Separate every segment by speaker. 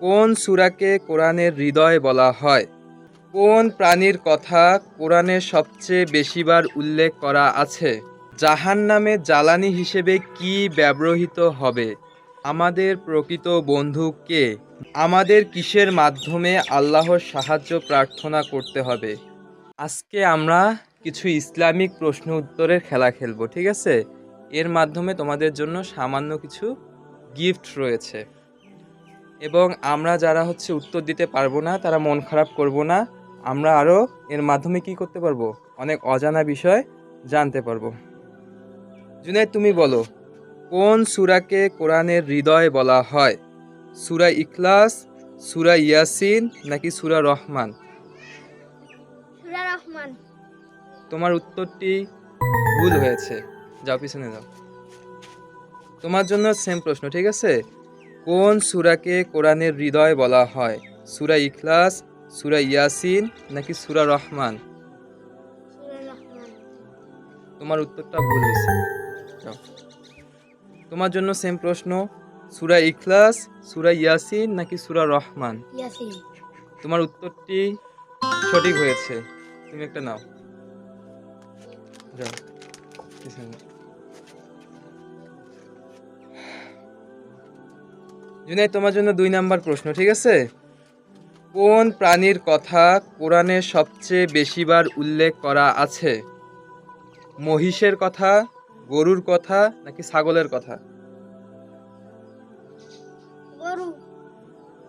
Speaker 1: কোন সূরাকে কোরআনের হৃদয় বলা হয়? কোন প্রাণীর কথা কোরআনে সবচেয়ে বেশিবার উল্লেখ করা আছে? জাহান্নামে জ্বালানি হিসেবে কি ব্যবহৃত হবে? আমাদের প্রকৃত বন্ধু কে? আমাদের কিসের মাধ্যমে আল্লাহর সাহায্য প্রার্থনা করতে হবে? আজকে আমরা কিছু ইসলামিক প্রশ্ন উত্তরের খেলা খেলব, ঠিক আছে? এর মাধ্যমে তোমাদের জন্য সামান্য কিছু গিফট রয়েছে। এবং আমরা যারা হচ্ছে উত্তর দিতে পারব না তারা মন খারাপ করব না আমরা আরও এর মাধ্যমে কি করতে পারব? অনেক অজানা বিষয় জানতে পারব। জুনাইদ তুমি বলো কোন সুরাকে কোরআনের হৃদয় বলা হয়? সুরা ইখলাস সুরা ইয়াসিন নাকি সূরা রহমান?
Speaker 2: সুরা রহমান।
Speaker 1: তোমার উত্তরটি ভুল হয়েছে। যাও পিছনে যাও। তোমার জন্য সেম প্রশ্ন ঠিক আছে? কোন সুরাকে কোরআনের হৃদয় বলা হয়? সুরা ইখলাস সুরা ইয়াসিন নাকি সুরা রহমান? তোমার উত্তরটা ভুল হয়েছে। তোমার জন্য সেম প্রশ্ন সুরা ইখলাস সুরা ইয়াসিন নাকি সুরা রহমান? তোমার উত্তরটি সঠিক হয়েছে। তুমি একটা নাও। যাও। জুনাইদ তোমার জন্য দুই নাম্বার প্রশ্ন ঠিক আছে? কোন প্রাণীর কথা কোরআনে সবচেয়ে বেশিবার উল্লেখ করা আছে? মহিষের কথা গরুর কথা নাকি ছাগলের কথা?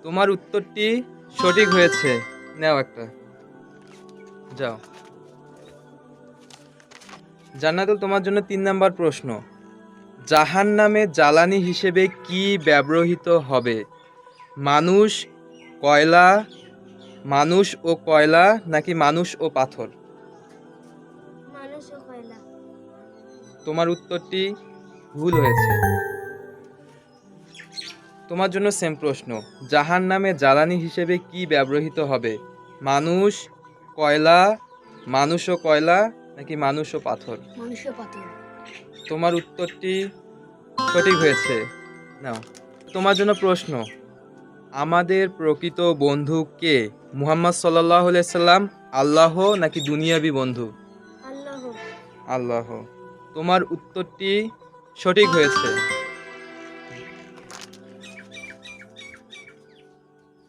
Speaker 1: তোমার উত্তরটি সঠিক হয়েছে। নাও একটা। যাও। জান্নাতুল তোমার জন্য তিন নাম্বার প্রশ্ন। জাহান নামে জ্বালানি হিসেবে কি ব্যবহৃত হবে? মানুষ কয়লা মানুষ ও কয়লা নাকি মানুষ ও পাথর?
Speaker 2: মানুষ ও কয়লা।
Speaker 1: তোমার উত্তরটি ভুল হয়েছে। তোমার জন্য সেম প্রশ্ন জাহান নামে জ্বালানি হিসেবে কি ব্যবহৃত হবে? মানুষ কয়লা মানুষ ও কয়লা নাকি মানুষ ও পাথর?
Speaker 2: মানুষ ও পাথর।
Speaker 1: তোমার উত্তরটি সঠিক হয়েছে। নাও তোমার জন্য প্রশ্ন আমাদের প্রকৃত বন্ধু কে? মুহাম্মদ সাল্লাহ সাল্লাম আল্লাহ নাকি দুনিয়াবি বন্ধু?
Speaker 2: আল্লাহ।
Speaker 1: আল্লাহ। তোমার উত্তরটি সঠিক হয়েছে।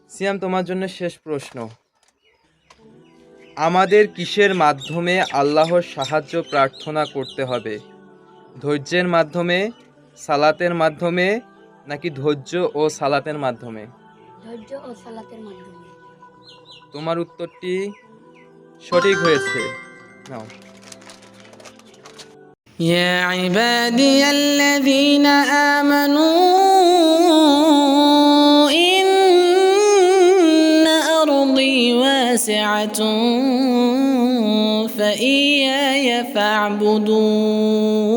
Speaker 1: সিয়াম তোমার জন্য শেষ প্রশ্ন আমাদের কিসের মাধ্যমে আল্লাহর সাহায্য প্রার্থনা করতে হবে? ধৈর্যের মাধ্যমে সালাতের মাধ্যমে নাকি ধৈর্য ও সালাতের মাধ্যমে
Speaker 2: ধৈর্য ও সালাতের মাধ্যমে
Speaker 1: তোমার উত্তরটি সঠিক হয়েছে নাও
Speaker 3: يا عبادي الذين آمنوا إن أرضي واسعة فإياي فاعبدون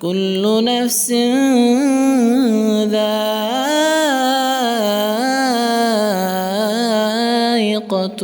Speaker 3: كل نفس ذائقة